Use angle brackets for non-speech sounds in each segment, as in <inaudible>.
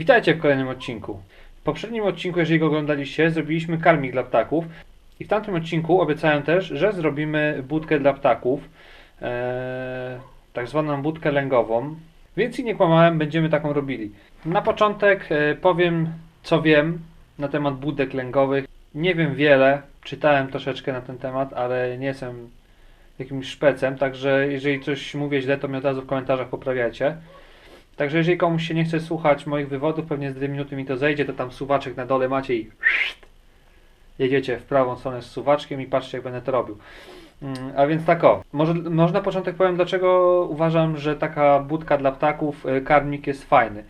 Witajcie w kolejnym odcinku. W poprzednim odcinku, jeżeli go oglądaliście, zrobiliśmy karmik dla ptaków. I w tamtym odcinku obiecałem też, że zrobimy budkę dla ptaków. Eee, tak zwaną budkę lęgową. Więc i nie kłamałem, będziemy taką robili. Na początek e, powiem, co wiem na temat budek lęgowych. Nie wiem wiele, czytałem troszeczkę na ten temat, ale nie jestem jakimś szpecem, także jeżeli coś mówię źle, to mnie od razu w komentarzach poprawiacie. Także jeżeli komuś się nie chce słuchać moich wywodów, pewnie z 2 minuty mi to zejdzie, to tam suwaczek na dole macie i jedziecie w prawą stronę z suwaczkiem i patrzcie jak będę to robił. Mm, A więc tak o, może, może na początek powiem dlaczego uważam, że taka budka dla ptaków, y, karmnik jest fajny.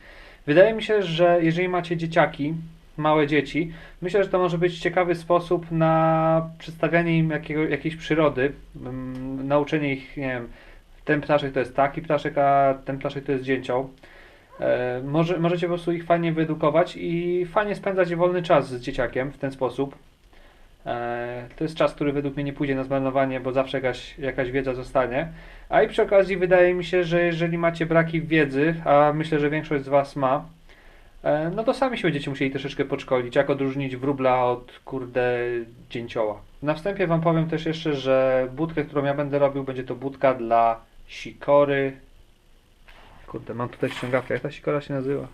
Wydaje mi się, że jeżeli macie dzieciaki, małe dzieci, myślę, że to może być ciekawy sposób na przedstawianie im jakiego, jakiejś przyrody, mm, nauczenie ich, nie wiem, ten ptaszek to jest taki ptaszek, a ten ptaszek to jest dzięcioł. E, może, możecie po prostu ich fajnie wyedukować i fajnie spędzać wolny czas z dzieciakiem w ten sposób. E, to jest czas, który według mnie nie pójdzie na zmarnowanie, bo zawsze jakaś, jakaś wiedza zostanie. A i przy okazji wydaje mi się, że jeżeli macie braki wiedzy, a myślę, że większość z Was ma, e, no to sami się będziecie musieli troszeczkę podszkolić, jak odróżnić wróbla od kurde dzięcioła. Na wstępie Wam powiem też jeszcze, że budkę, którą ja będę robił, będzie to budka dla sikory. Kurde, mam tutaj ściągawkę. Jak ta sikora się nazywa?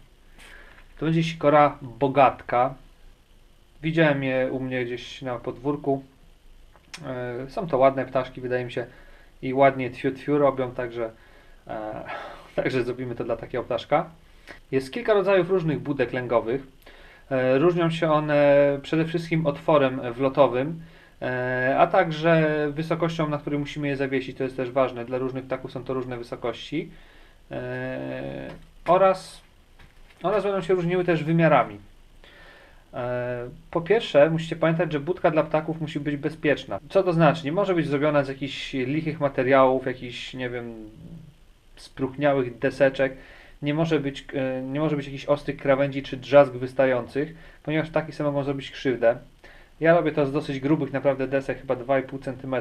To będzie sikora bogatka. Widziałem je u mnie gdzieś na podwórku. E, Są to ładne ptaszki, wydaje mi się, i ładnie tfiu tfiu robią, także, e, <laughs> także zrobimy to dla takiego ptaszka. Jest kilka rodzajów różnych budek lęgowych. E, Różnią się one przede wszystkim otworem wlotowym, a także wysokością, na której musimy je zawiesić. To jest też ważne. Dla różnych ptaków są to różne wysokości. E, Oraz, oraz będą się różniły też wymiarami. E, Po pierwsze, musicie pamiętać, że budka dla ptaków musi być bezpieczna. Co to znaczy? Nie może być zrobiona z jakichś lichych materiałów, jakichś, nie wiem, spróchniałych deseczek. Nie może być, e, nie może być jakichś ostrych krawędzi czy drzazg wystających, ponieważ ptaki sobie mogą zrobić krzywdę. Ja robię to z dosyć grubych naprawdę desek, chyba 2,5 cm.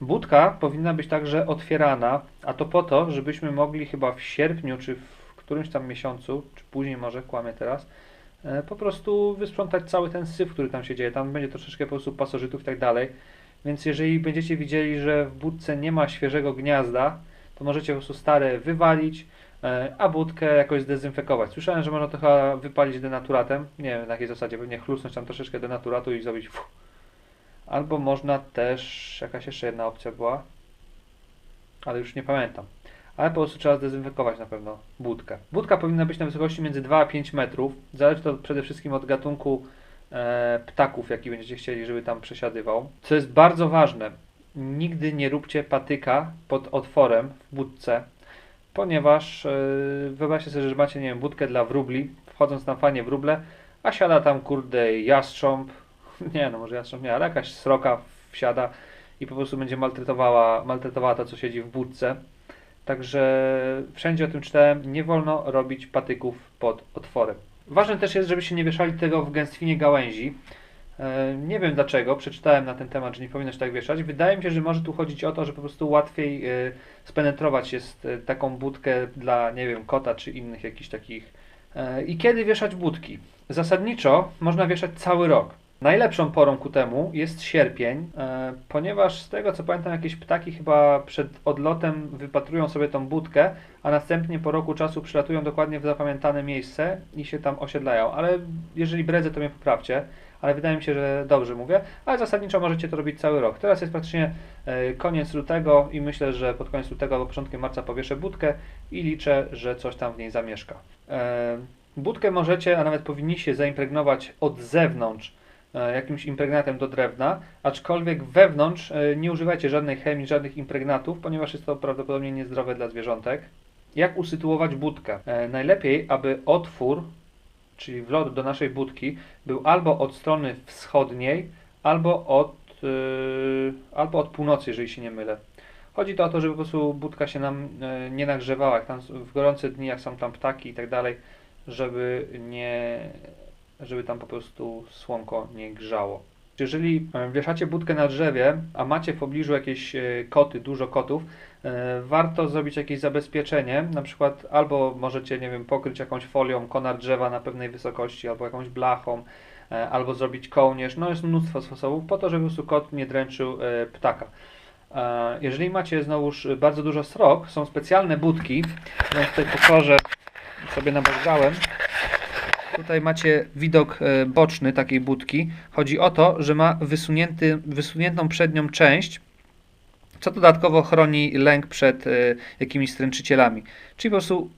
Budka powinna być także otwierana, a to po to, żebyśmy mogli chyba w sierpniu czy w którymś tam miesiącu, czy później może, kłamię teraz, e, po prostu wysprzątać cały ten syf, który tam się dzieje. Tam będzie troszeczkę po prostu pasożytów i tak dalej. Więc jeżeli będziecie widzieli, że w budce nie ma świeżego gniazda, to możecie po prostu stare wywalić, a budkę jakoś zdezynfekować. Słyszałem, że można to chyba wypalić denaturatem. Nie wiem na jakiej zasadzie, pewnie chlusnąć tam troszeczkę denaturatu i zrobić fuh. Albo można też, jakaś jeszcze jedna opcja była, ale już nie pamiętam. Ale po prostu trzeba zdezynfekować na pewno budkę. Budka powinna być na wysokości między 2 a 5 metrów. Zależy to przede wszystkim od gatunku e, ptaków, jaki będziecie chcieli, żeby tam przesiadywał. Co jest bardzo ważne, nigdy nie róbcie patyka pod otworem w budce, ponieważ e, wyobraźcie sobie, że macie, nie wiem, budkę dla wróbli, wchodząc tam fajnie wróble, a siada tam, kurde, jastrząb, <laughs> nie no, może jastrząb nie, ale jakaś sroka wsiada i po prostu będzie maltretowała, maltretowała to, co siedzi w budce. Także wszędzie o tym czytałem, nie wolno robić patyków pod otworem. Ważne też jest, żebyście nie wieszali tego w gęstwinie gałęzi. E, Nie wiem dlaczego, przeczytałem na ten temat, że nie powinno się tak wieszać. Wydaje mi się, że może tu chodzić o to, że po prostu łatwiej e, spenetrować jest e, taką budkę dla, nie wiem, kota czy innych jakichś takich. I kiedy wieszać budki? Zasadniczo można wieszać cały rok. Najlepszą porą ku temu jest sierpień, ponieważ z tego co pamiętam, jakieś ptaki chyba przed odlotem wypatrują sobie tą budkę, a następnie po roku czasu przylatują dokładnie w zapamiętane miejsce i się tam osiedlają. Ale jeżeli bredzę, to mnie poprawcie, ale wydaje mi się, że dobrze mówię. Ale zasadniczo możecie to robić cały rok. Teraz jest praktycznie e, koniec lutego i myślę, że pod koniec lutego albo początkiem marca powieszę budkę i liczę, że coś tam w niej zamieszka. E, Budkę możecie, a nawet powinniście zaimpregnować od zewnątrz e, jakimś impregnatem do drewna, aczkolwiek wewnątrz nie używajcie żadnej chemii, żadnych impregnatów, ponieważ jest to prawdopodobnie niezdrowe dla zwierzątek. Jak usytuować budkę? Najlepiej, aby otwór, czyli wlot do naszej budki, był albo od strony wschodniej, albo od, yy, albo od północy, jeżeli się nie mylę. Chodzi to o to, żeby po prostu budka się nam e, nie nagrzewała, jak tam w gorące dni, jak są tam ptaki i tak dalej, żeby nie, żeby tam po prostu słonko nie grzało. Jeżeli e, wieszacie budkę na drzewie, a macie w pobliżu jakieś e, koty, dużo kotów, e, warto zrobić jakieś zabezpieczenie, na przykład albo możecie, nie wiem, pokryć jakąś folią konar drzewa na pewnej wysokości, albo jakąś blachą, albo zrobić kołnierz. No jest mnóstwo sposobów po to, żeby kot nie dręczył ptaka. Jeżeli macie znowuż bardzo dużo srok, są specjalne budki, ja tutaj pokażę, sobie nabazgałem. Tutaj macie widok e, boczny takiej budki. Chodzi o to, że ma wysunięty, wysuniętą przednią część, co dodatkowo chroni lęk przed e, jakimiś stręczycielami. Czyli po prostu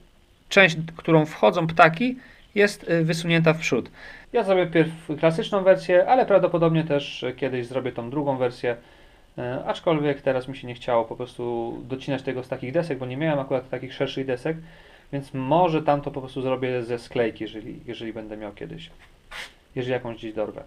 część, którą wchodzą ptaki, jest e, wysunięta w przód. Ja zrobię pierw klasyczną wersję, ale prawdopodobnie też kiedyś zrobię tą drugą wersję. Aczkolwiek teraz mi się nie chciało po prostu docinać tego z takich desek, bo nie miałem akurat takich szerszych desek, więc może tam to po prostu zrobię ze sklejki, jeżeli, jeżeli będę miał kiedyś. Jeżeli jakąś gdzieś dorwę.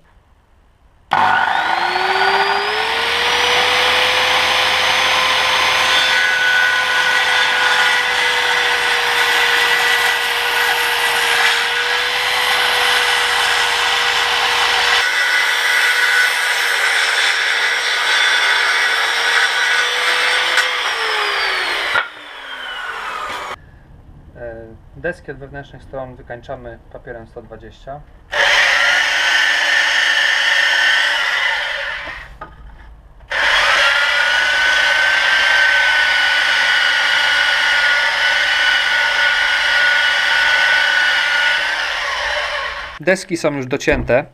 E, Deski od wewnętrznych stron wykańczamy papierem 120. Deski są już docięte.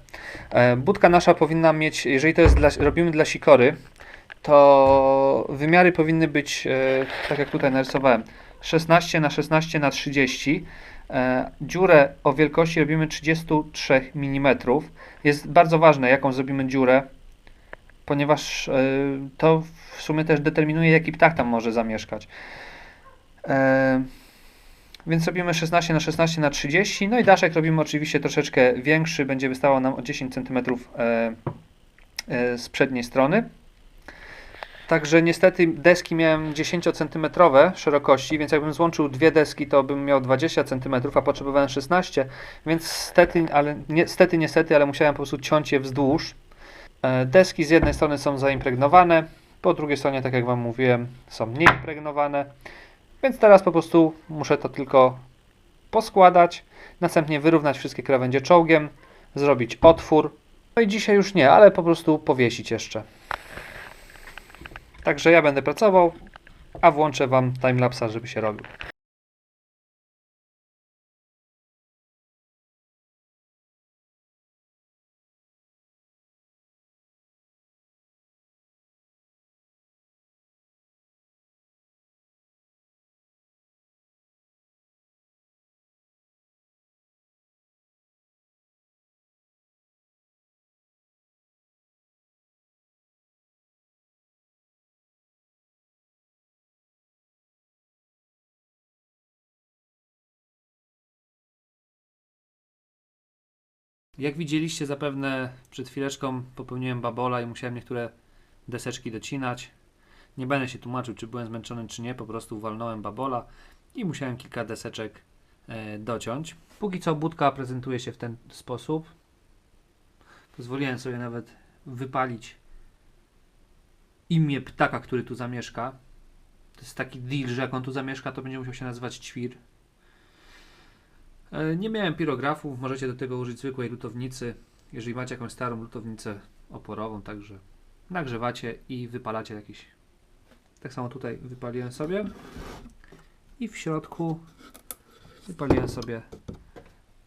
E, Budka nasza powinna mieć, jeżeli to jest dla, robimy dla sikory, to wymiary powinny być, e, tak jak tutaj narysowałem, 16 na 16 na 30. E, Dziurę o wielkości robimy 33 mm. Jest bardzo ważne, jaką zrobimy dziurę, ponieważ e, to w sumie też determinuje, jaki ptak tam może zamieszkać. E, Więc robimy 16 na 16 na 30. No i daszek robimy oczywiście troszeczkę większy, będzie wystawał nam o 10 cm z przedniej strony. Także niestety deski miałem 10 cm szerokości, więc jakbym złączył dwie deski, to bym miał 20 cm, a potrzebowałem 16, więc stety, ale niestety, niestety, ale musiałem po prostu ciąć je wzdłuż. E, Deski z jednej strony są zaimpregnowane, po drugiej stronie, tak jak Wam mówiłem, są nieimpregnowane, więc teraz po prostu muszę to tylko poskładać, następnie wyrównać wszystkie krawędzie czołgiem, zrobić otwór, no i dzisiaj już nie, ale po prostu powiesić jeszcze. Także ja będę pracował, a włączę Wam timelapsa, żeby się robił. Jak widzieliście zapewne przed chwileczką popełniłem babola i musiałem niektóre deseczki docinać. Nie będę się tłumaczył, czy byłem zmęczony, czy nie. Po prostu walnąłem babola i musiałem kilka deseczek e, dociąć. Póki co budka prezentuje się w ten sposób. Pozwoliłem sobie nawet wypalić imię ptaka, który tu zamieszka. To jest taki deal, że jak on tu zamieszka, to będzie musiał się nazywać Ćwir. E, Nie miałem pirografów, możecie do tego użyć zwykłej lutownicy. Jeżeli macie jakąś starą lutownicę oporową, także nagrzewacie i wypalacie jakiś. Tak samo tutaj wypaliłem sobie. I w środku wypaliłem sobie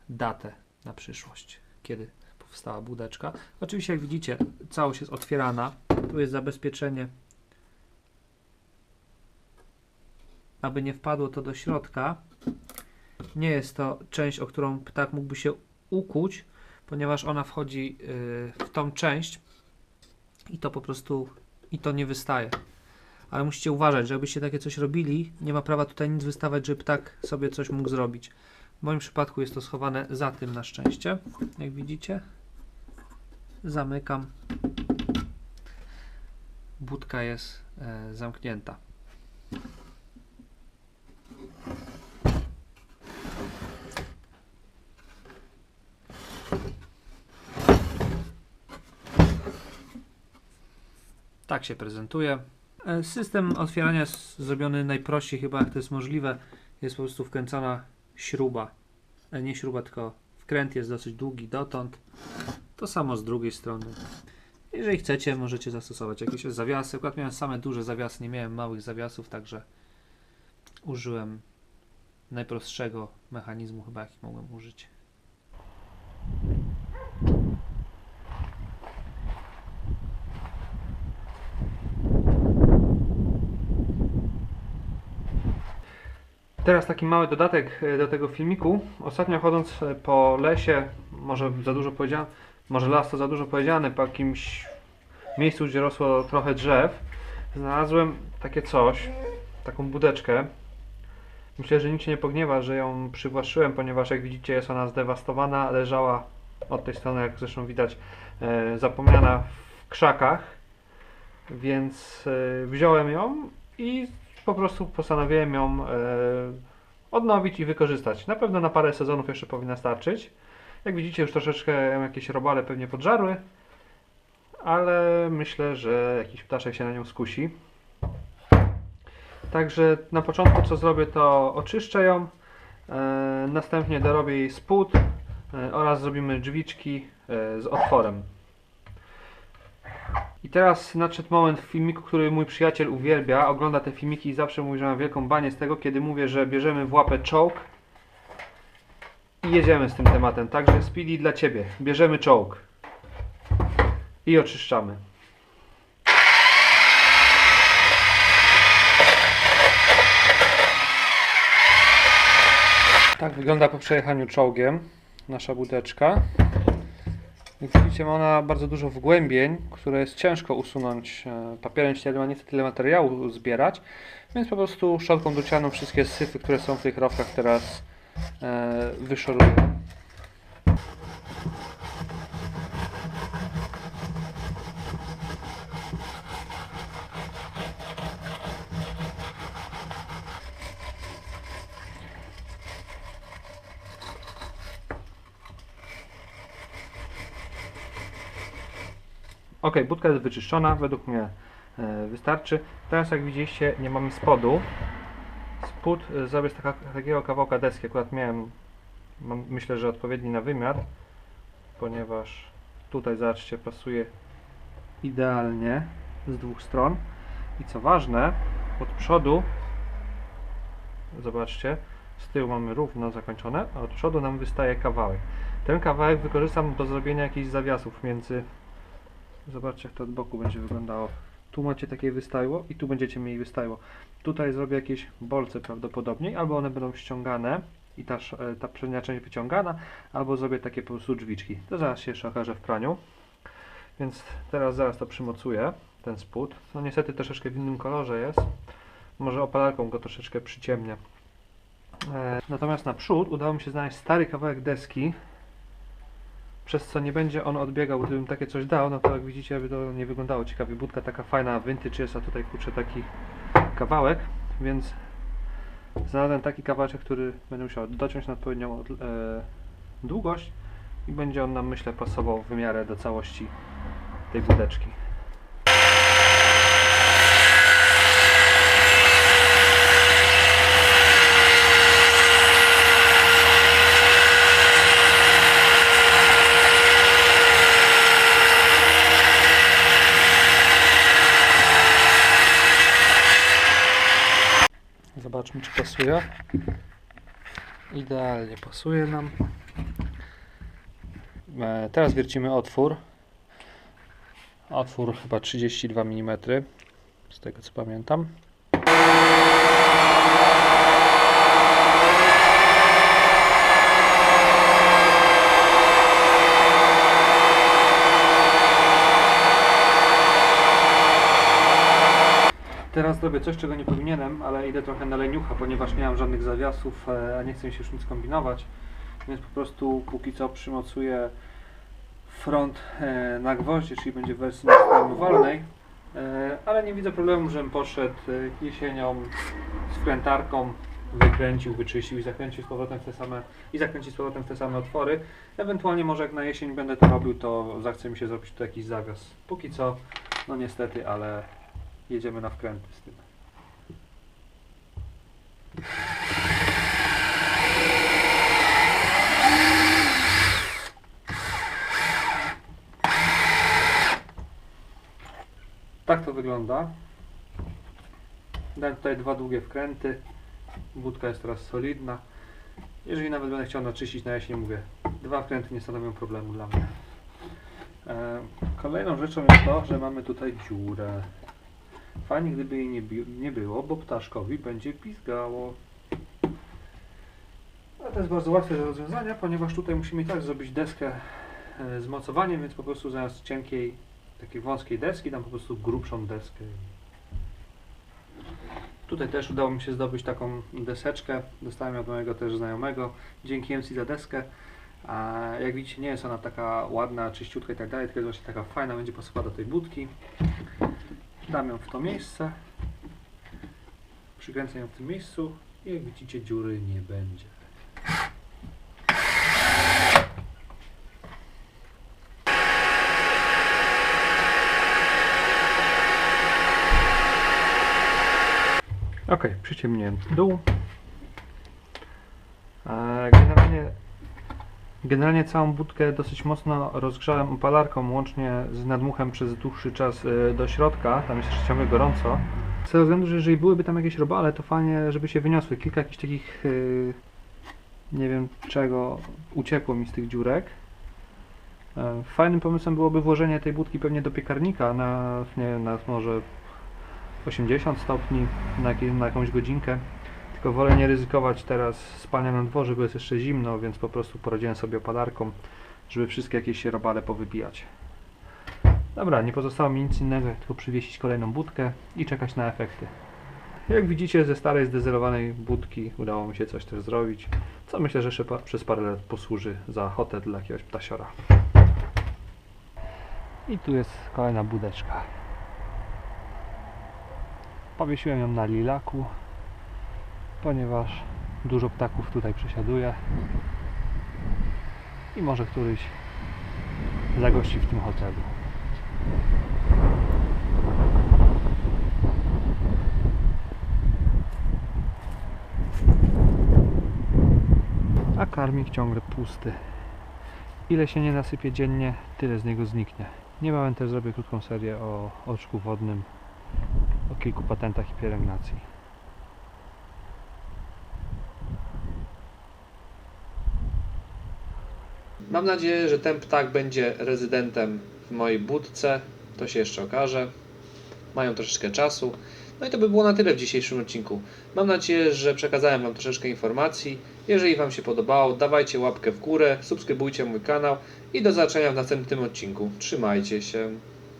datę na przyszłość, kiedy powstała budeczka. Oczywiście, jak widzicie, całość jest otwierana. Tu jest zabezpieczenie, aby nie wpadło to do środka. Nie jest to część, o którą ptak mógłby się ukuć, ponieważ ona wchodzi yy, w tą część i to po prostu i to nie wystaje. Ale musicie uważać, że jakbyście takie coś robili, nie ma prawa tutaj nic wystawać, żeby ptak sobie coś mógł zrobić. W moim przypadku jest to schowane za tym na szczęście, jak widzicie. Zamykam. Budka jest e, zamknięta. Tak się prezentuje. E, System otwierania jest zrobiony najprościej chyba jak to jest możliwe. Jest po prostu wkręcona śruba. E, Nie śruba, tylko wkręt jest dosyć długi dotąd. To samo z drugiej strony. Jeżeli chcecie, możecie zastosować jakieś zawiasy. Akurat miałem same duże zawiasy, nie miałem małych zawiasów, także użyłem najprostszego mechanizmu chyba jaki mogłem użyć. Teraz taki mały dodatek e, do tego filmiku. Ostatnio chodząc e, po lesie, może za dużo powiedziane, może las to za dużo powiedziane, po jakimś miejscu, gdzie rosło trochę drzew, znalazłem takie coś, taką budeczkę. Myślę, że nikt się nie pogniewa, że ją przywłaszczyłem, ponieważ jak widzicie jest ona zdewastowana, leżała od tej strony, jak zresztą widać, e, zapomniana w krzakach, więc wziąłem ją i po prostu postanowiłem ją e, odnowić i wykorzystać. Na pewno na parę sezonów jeszcze powinna starczyć. Jak widzicie, już troszeczkę jakieś robale pewnie podżarły, ale myślę, że jakiś ptaszek się na nią skusi. Także na początku co zrobię to oczyszczę ją, e, następnie dorobię jej spód e, oraz zrobimy drzwiczki z otworem. I teraz nadszedł moment w filmiku, który mój przyjaciel uwielbia, ogląda te filmiki i zawsze mówi, że mam wielką banię z tego, kiedy mówię, że bierzemy w łapę czołg i jedziemy z tym tematem. Także Speedy dla Ciebie. Bierzemy czołg i oczyszczamy. Tak wygląda po przejechaniu czołgiem nasza budeczka. Jak widzicie, ma ona bardzo dużo wgłębień, które jest ciężko usunąć e, papierem ściernym, a nie tyle materiału zbierać, więc po prostu szczotką docianą wszystkie syfy, które są w tych rowkach teraz e, wyszoruję. Ok, budka jest wyczyszczona, według mnie e, wystarczy. Teraz jak widzieliście nie mamy spodu. Spód e, zrobię z takiego kawałka deski, akurat miałem, mam, myślę, że odpowiedni na wymiar, ponieważ tutaj zobaczcie, pasuje idealnie z dwóch stron. I co ważne, od przodu, zobaczcie, z tyłu mamy równo zakończone, a od przodu nam wystaje kawałek. Ten kawałek wykorzystam do zrobienia jakichś zawiasów między Zobaczcie jak to od boku będzie wyglądało. Tu macie takie wystajło i tu będziecie mieli wystajło. Tutaj zrobię jakieś bolce prawdopodobnie, albo one będą ściągane i ta, e, ta przednia część wyciągana, albo zrobię takie po prostu drzwiczki. To zaraz się jeszcze okaże w praniu. Więc teraz zaraz to przymocuję, ten spód. No niestety troszeczkę w innym kolorze jest. Może opalarką go troszeczkę przyciemnię. E, natomiast na przód udało mi się znaleźć stary kawałek deski, przez co nie będzie on odbiegał, gdybym takie coś dał, no to jak widzicie by to nie wyglądało ciekawie. Budka taka fajna, vintage jest, a tutaj kurczę taki kawałek, więc znalazłem taki kawałeczek, który będę musiał dociąć na odpowiednią od- e, długość i będzie on nam myślę pasował w miarę do całości tej budeczki. Zobaczmy, czy pasuje. Idealnie pasuje nam. E, Teraz wiercimy otwór. Otwór chyba 32 mm, z tego co pamiętam. Teraz zrobię coś, czego nie powinienem, ale idę trochę na leniucha, ponieważ nie mam żadnych zawiasów, e, a nie chcę się już nic kombinować. Więc po prostu póki co przymocuję front e, na gwoździe, czyli będzie w wersji zdejmowalnej. E, Ale nie widzę problemu, żebym poszedł jesienią z wkrętarką, wykręcił, wyczyścił i zakręcił z powrotem w te same i zakręcił z powrotem w te same otwory. Ewentualnie może jak na jesień będę to robił, to zachce mi się zrobić tu jakiś zawias. Póki co No niestety, ale jedziemy na wkręty z tym. Tak to wygląda. Dałem tutaj dwa długie wkręty. Budka jest teraz solidna. Jeżeli nawet będę chciał naczyścić na jesień, mówię, dwa wkręty nie stanowią problemu dla mnie. E, kolejną rzeczą jest to, że mamy tutaj dziurę. Fajnie gdyby jej nie, nie było, bo ptaszkowi będzie pizgało. Ale to jest bardzo łatwe do rozwiązania, ponieważ tutaj musimy i tak zrobić deskę e, z mocowaniem, więc po prostu zamiast cienkiej, takiej wąskiej deski, dam po prostu grubszą deskę. Tutaj też udało mi się zdobyć taką deseczkę. Dostałem od mojego też znajomego. Dzięki MC za deskę. A jak widzicie, nie jest ona taka ładna, czyściutka i tak dalej, tylko jest właśnie taka fajna, będzie pasować do tej budki. Dam ją w to miejsce. Przykręcę ją w tym miejscu i jak widzicie, dziury nie będzie. Ok, przyciemniłem dół. E, Generalnie, generalnie całą budkę dosyć mocno rozgrzałem opalarką, łącznie z nadmuchem przez dłuższy czas e, do środka. Tam jest jeszcze ciągle gorąco. Z tego względu, że jeżeli byłyby tam jakieś robale, to fajnie, żeby się wyniosły. Kilka jakichś takich, e, nie wiem czego, uciekło mi z tych dziurek. E, Fajnym pomysłem byłoby włożenie tej budki pewnie do piekarnika na, nie na może 80 stopni na, na jakąś godzinkę. Tylko wolę nie ryzykować teraz spania na dworze, bo jest jeszcze zimno, więc po prostu poradziłem sobie opalarką, żeby wszystkie jakieś robale powybijać. Dobra, nie pozostało mi nic innego, jak tylko przywiesić kolejną budkę i czekać na efekty. Jak widzicie, ze starej zdezelowanej budki udało mi się coś też zrobić, co myślę, że jeszcze przez parę lat posłuży za hotel dla jakiegoś ptasiora. I tu jest kolejna budeczka. Powiesiłem ją na lilaku, ponieważ dużo ptaków tutaj przesiaduje i może któryś zagości w tym hotelu. A karmik ciągle pusty. Ile się nie nasypie dziennie, tyle z niego zniknie. Niebawem też zrobię krótką serię o oczku wodnym o kilku patentach i pielęgnacji. Mam nadzieję, że ten ptak będzie rezydentem w mojej budce. To się jeszcze okaże. Mają troszeczkę czasu. No i to by było na tyle w dzisiejszym odcinku. Mam nadzieję, że przekazałem Wam troszeczkę informacji. Jeżeli Wam się podobało, dawajcie łapkę w górę, subskrybujcie mój kanał i do zobaczenia w następnym odcinku. Trzymajcie się.